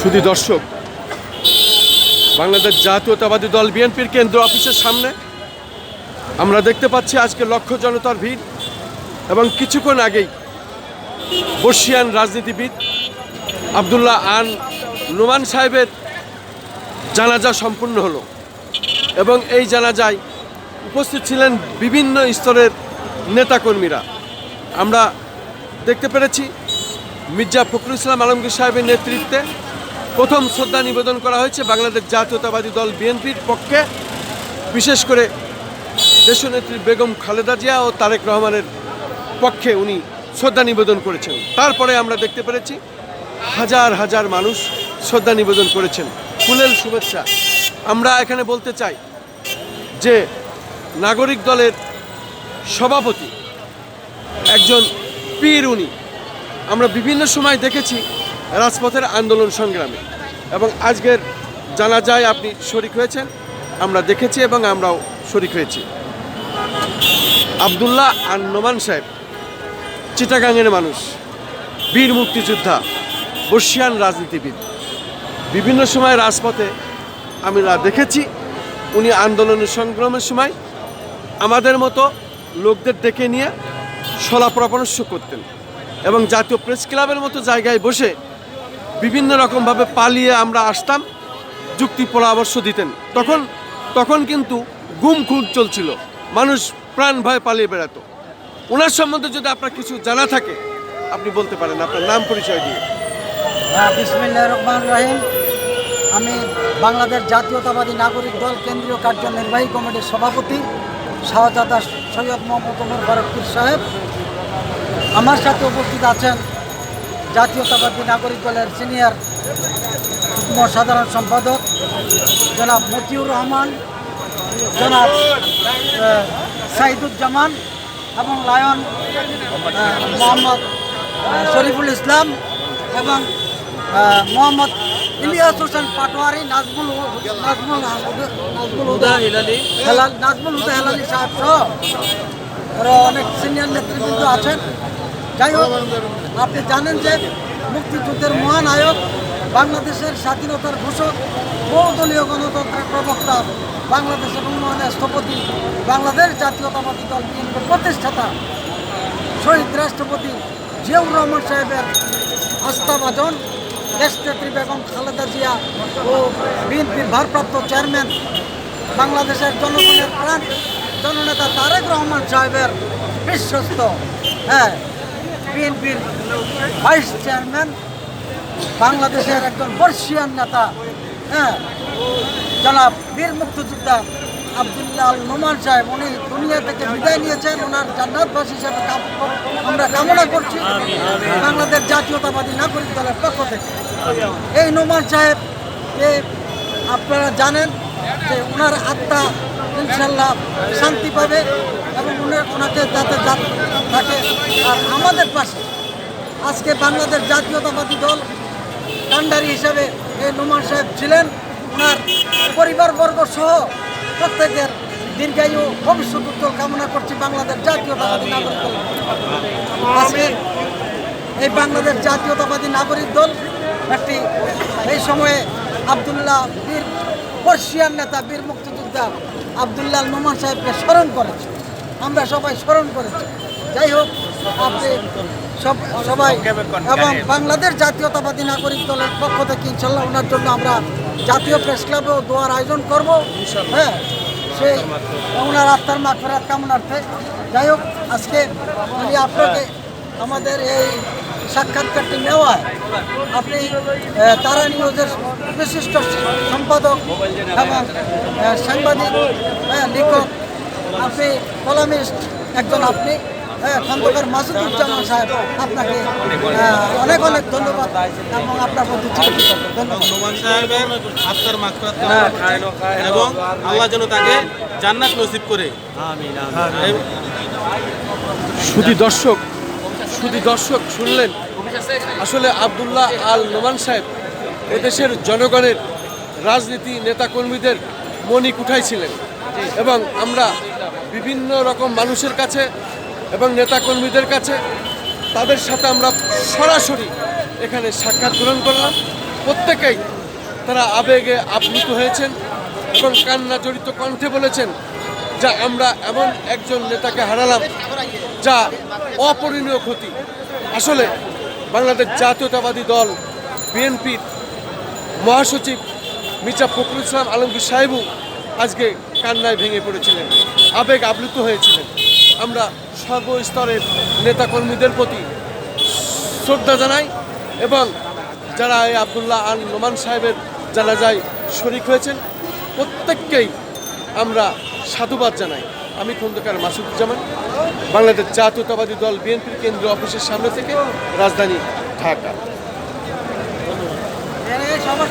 শুধু দর্শক, বাংলাদেশ জাতীয়তাবাদী দল বিএনপির কেন্দ্র অফিসের সামনে আমরা দেখতে পাচ্ছি আজকে লক্ষ জনতার ভিড় এবং কিছুক্ষণ আগেই বর্ষিয়ান রাজনীতিবিদ আবদুল্লাহ আন নোমান সাহেবের জানাজা সম্পূর্ণ হলো এবং এই জানাজায় উপস্থিত ছিলেন বিভিন্ন স্তরের নেতাকর্মীরা। আমরা দেখতে পেরেছি মির্জা ফখরুল ইসলাম আলমগীর সাহেবের নেতৃত্বে প্রথম শ্রদ্ধা নিবেদন করা হয়েছে বাংলাদেশ জাতীয়তাবাদী দল বিএনপির পক্ষে। বিশেষ করে দেশনেত্রী বেগম খালেদা জিয়া ও তারেক রহমানের পক্ষে উনি শ্রদ্ধা নিবেদন করেছেন। তারপরে আমরা দেখতে পেরেছি হাজার হাজার মানুষ শ্রদ্ধা নিবেদন করেছেন। ফুলেল শুভেচ্ছা। আমরা এখানে বলতে চাই যে নাগরিক দলের সভাপতি একজন পীর উনি। আমরা বিভিন্ন সময় দেখেছি রাজপথের আন্দোলন সংগ্রামে। এবং আজকের জানা যায় আপনি শরিক হয়েছেন, আমরা দেখেছি এবং আমরাও শরিক হয়েছি। আবদুল্লাহ আর নোমান সাহেব চিটাগাংয়ের মানুষ, বীর মুক্তিযোদ্ধা, বর্ষিয়ান রাজনীতিবিদ। বিভিন্ন সময় রাজপথে আমরা দেখেছি, উনি আন্দোলনের সংগ্রামের সময় আমাদের মতো লোকদের ডেকে নিয়ে সলা পরামর্শ করতেন এবং জাতীয় প্রেস ক্লাবের মতো জায়গায় বসে বিভিন্ন রকমভাবে পালিয়ে আমরা আসতাম, যুক্তি পরামর্শ দিতেন। তখন তখন কিন্তু গুম খুন চলছিল। মানুষ প্রাণ ভয় পালিয়ে বেড়াতো। ওনার সম্বন্ধে যদি আপনার কিছু জানা থাকে, আপনি বলতে পারেন আপনার নাম পরিচয় দিয়ে। হ্যাঁ বিসমিল্লাহ রহমান রাহিম। আমি বাংলাদেশ জাতীয়তাবাদী নাগরিক দল কেন্দ্রীয় কার্যনির্বাহী কমিটির সভাপতি শাহজাদা সৈয়দ মোহাম্মদ ওমর ফারুকুর সাহেব। আমার সাথে উপস্থিত আছেন জাতীয়তাবাদী নাগরিক দলের সিনিয়র যুগ্ম সাধারণ সম্পাদক জনাব মতিউর রহমান, জনাব সাইদুজ্জামান এবং লায়ন মোহাম্মদ শরীফুল ইসলাম এবং মোহাম্মদ ইলিয়াস হোসেন পাটোয়ারি, নাজমুল নাজমুল নাজমুল হুদা হেলাল নাজমুল হুদা হেলালি সাহেব সহ। আরও অনেক সিনিয়র নেতৃবৃন্দ আছেন। যাই হোক, আপনি জানেন যে মুক্তিযুদ্ধের মহানায়ক বাংলাদেশের স্বাধীনতার ঘোষক, বহুদলীয় গণতন্ত্রের প্রবক্তা, বাংলাদেশের উন্নয়নের স্থপতি, বাংলাদেশ জাতীয়তাবাদী দল বিএনপির প্রতিষ্ঠাতা, শহীদ রাষ্ট্রপতি জিয়াউর রহমান সাহেবের আস্থাভাজন দেশনেত্রী বেগম খালেদা জিয়া ও বিএনপির ভারপ্রাপ্ত চেয়ারম্যান, বাংলাদেশের জনগণের প্রাণ, জননেতা তারেক রহমান সাহেবের বিশ্বস্ত। হ্যাঁ বিএনপির ভাইস চেয়ারম্যান, বাংলাদেশের একজন বর্ষিয়ান নেতা হ্যাঁ জনাব বীর মুক্তিযোদ্ধা আবদুল্লাহ আল নোমান সাহেব, উনি দুনিয়া থেকে বিদায় নিয়েছেন, ওনার জান্নাতবাসী হিসেবে আমরা কামনা করছি বাংলাদেশ জাতীয়তাবাদী নাগরিক দলের পক্ষ থেকে। এই নোমান সাহেব যে আপনারা জানেন যে ওনার আত্মা ইনশাল্লাহ শান্তি পাবে এবং উনার ওনাকে যাতে থাকে আর আমাদের পাশে আজকে বাংলাদেশ জাতীয়তাবাদী দল কান্ডারি হিসাবে এই নোমান সাহেব ছিলেন। ওনার পরিবারবর্গ সহ প্রত্যেকের দীর্ঘায়ু ভবিষ্যৎ উজ্জ্বল কামনা করছি বাংলাদেশ জাতীয়তাবাদী নাগরিক দল। আজকে এই বাংলাদেশ জাতীয়তাবাদী নাগরিক দল একটি এই সময়ে আবদুল্লাহ বীর পর্ষিয়ান নেতা বীর মুক্তিযোদ্ধা আবদুল্লাহ নোমান সাহেবকে স্মরণ করেছে। আমরা সবাই স্মরণ করেছি। যাই হোক আপনি সব সবাই এবং বাংলাদেশ জাতীয়তাবাদী নাগরিক দলের পক্ষ থেকে ইনশাল্লাহ ওনার জন্য আমরা জাতীয় প্রেস ক্লাবেও দোয়ার আয়োজন করব। হ্যাঁ সেই ওনার আত্মার মাফেরাত কামনার্থে। যাই হোক আজকে আমি আপনাকে আমাদের এই সাক্ষাৎকারটি নেওয়ায় আপনি তারা নিউজের বিশিষ্ট সম্পাদক এবং সাংবাদিক হ্যাঁ, লেখক আপনি কলামিস্ট একজন আপনি। খন্দকার মাসুদুজ্জামান সাহেব আপনাকে অনেক অনেক ধন্যবাদ এবং আপনার প্রতি। ধন্যবাদ। সাহেবের আত্মার মাকফিরাত এবং আল্লাহ যেন তাকে জান্নাত নসিব করে। শুধু দর্শক শুধু দর্শক শুনলেন? আসলে আবদুল্লাহ আল নোমান সাহেব এদেশের জনগণের রাজনীতি নেতাকর্মীদের মনিক উঠাইছিলেন। এবং আমরা বিভিন্ন রকম মানুষের কাছে এবং নেতাকর্মীদের কাছে তাদের সাথে আমরা সরাসরি এখানে সাক্ষাৎ গ্রহণ করলাম। প্রত্যেকেই তারা আবেগে আপ্লুত হয়েছেন এবং কান্না জড়িত কণ্ঠে বলেছেন যা আমরা এমন একজন নেতাকে হারালাম যা অপরিণীয় ক্ষতি। আসলে বাংলাদেশ জাতীয়তাবাদী দল বিএনপির মহাসচিব মির্জা ফখরুল ইসলাম আলমগীর সাহেবও আজকে কান্নায় ভেঙে পড়েছিলেন, আবেগ আপ্লুত হয়েছিলেন। আমরা সর্বস্তরের নেতাকর্মীদের প্রতি শ্রদ্ধা জানাই এবং যারা এই আবদুল্লাহ আল নোমান সাহেবের জানাজায় শরিক হয়েছেন, প্রত্যেককেই আমরা সাধুবাদ জানাই। আমি খন্দকার মাসুদুজ্জামান, বাংলাদেশ জাতীয়তাবাদী দল বিএনপির কেন্দ্রীয় অফিসের সামনে থেকে রাজধানী ঢাকা। সবার